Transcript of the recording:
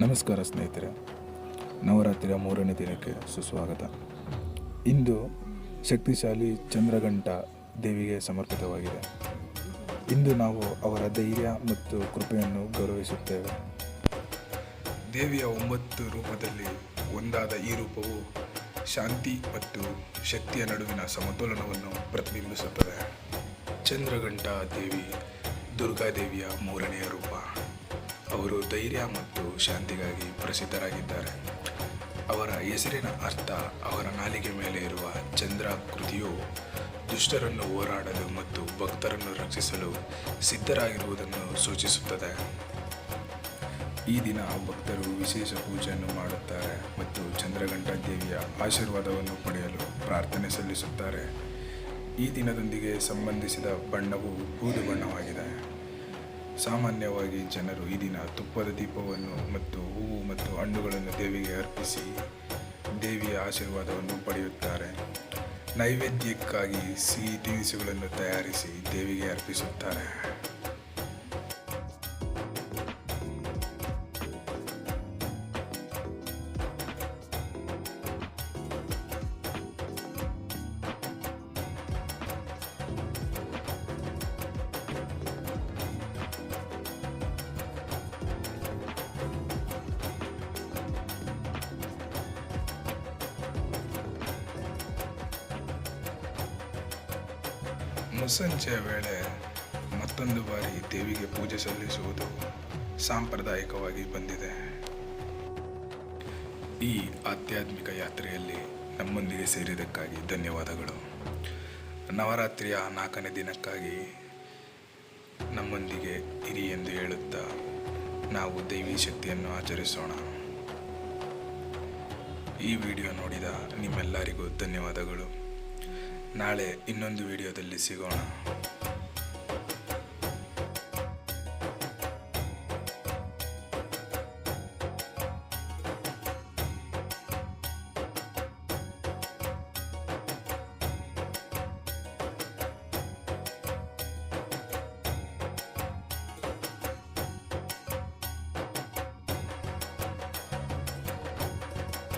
ನಮಸ್ಕಾರ ಸ್ನೇಹಿತರೆ. ನವರಾತ್ರಿಯ ಮೂರನೇ ದಿನಕ್ಕೆ ಸುಸ್ವಾಗತ. ಇಂದು ಶಕ್ತಿಶಾಲಿ ಚಂದ್ರಘಂಟ ದೇವಿಗೆ ಸಮರ್ಪಿತವಾಗಿದೆ. ಇಂದು ನಾವು ಅವರ ಧೈರ್ಯ ಮತ್ತು ಕೃಪೆಯನ್ನು ಗೌರವಿಸುತ್ತೇವೆ. ದೇವಿಯ ಒಂಬತ್ತು ರೂಪದಲ್ಲಿ ಒಂದಾದ ಈ ರೂಪವು ಶಾಂತಿ ಮತ್ತು ಶಕ್ತಿಯ ನಡುವಿನ ಸಮತೋಲನವನ್ನು ಪ್ರತಿಬಿಂಬಿಸುತ್ತದೆ. ಚಂದ್ರಘಂಟ ದೇವಿ ದುರ್ಗಾದೇವಿಯ ಮೂರನೆಯ ರೂಪ. ಅವರು ಧೈರ್ಯ ಮತ್ತು ಶಾಂತಿಗಾಗಿ ಪ್ರಸಿದ್ಧರಾಗಿದ್ದಾರೆ. ಅವರ ಹೆಸರಿನ ಅರ್ಥ ಅವರ ನಾಲಿಗೆ ಮೇಲೆ ಇರುವ ಚಂದ್ರಾಕೃತಿಯು ದುಷ್ಟರನ್ನು ಹೋರಾಡಲು ಮತ್ತು ಭಕ್ತರನ್ನು ರಕ್ಷಿಸಲು ಸಿದ್ಧರಾಗಿರುವುದನ್ನು ಸೂಚಿಸುತ್ತದೆ. ಈ ದಿನ ಭಕ್ತರು ವಿಶೇಷ ಪೂಜೆಯನ್ನು ಮಾಡುತ್ತಾರೆ ಮತ್ತು ಚಂದ್ರಘಂಟ ದೇವಿಯ ಆಶೀರ್ವಾದವನ್ನು ಪಡೆಯಲು ಪ್ರಾರ್ಥನೆ ಸಲ್ಲಿಸುತ್ತಾರೆ. ಈ ದಿನದೊಂದಿಗೆ ಸಂಬಂಧಿಸಿದ ಬಣ್ಣವು ಬೂದು ಬಣ್ಣವಾಗಿದೆ. ಸಾಮಾನ್ಯವಾಗಿ ಜನರು ಈ ದಿನ ತುಪ್ಪದ ದೀಪವನ್ನು ಮತ್ತು ಹೂವು ಮತ್ತು ಹಣ್ಣುಗಳನ್ನು ದೇವಿಗೆ ಅರ್ಪಿಸಿ ದೇವಿಯ ಆಶೀರ್ವಾದವನ್ನು ಪಡೆಯುತ್ತಾರೆ. ನೈವೇದ್ಯಕ್ಕಾಗಿ ಸಿಹಿ ತಿನಿಸುಗಳನ್ನು ತಯಾರಿಸಿ ದೇವಿಗೆ ಅರ್ಪಿಸುತ್ತಾರೆ. ಮುಸ್ಸಂಜೆಯ ವೇಳೆ ಮತ್ತೊಂದು ಬಾರಿ ದೇವಿಗೆ ಪೂಜೆ ಸಲ್ಲಿಸುವುದು ಸಾಂಪ್ರದಾಯಿಕವಾಗಿ ಬಂದಿದೆ. ಈ ಆಧ್ಯಾತ್ಮಿಕ ಯಾತ್ರೆಯಲ್ಲಿ ನಮ್ಮೊಂದಿಗೆ ಸೇರಿದ್ದಕ್ಕಾಗಿ ಧನ್ಯವಾದಗಳು. ನವರಾತ್ರಿಯ ನಾಲ್ಕನೇ ದಿನಕ್ಕಾಗಿ ನಮ್ಮೊಂದಿಗೆ ಇರಿ ಎಂದು ಹೇಳುತ್ತಾ ನಾವು ದೈವಿ ಶಕ್ತಿಯನ್ನು ಆಚರಿಸೋಣ. ಈ ವಿಡಿಯೋ ನೋಡಿದ ನಿಮ್ಮೆಲ್ಲರಿಗೂ ಧನ್ಯವಾದಗಳು. ನಾಳೆ ಇನ್ನೊಂದು ವಿಡಿಯೋದಲ್ಲಿ ಸಿಗೋಣ.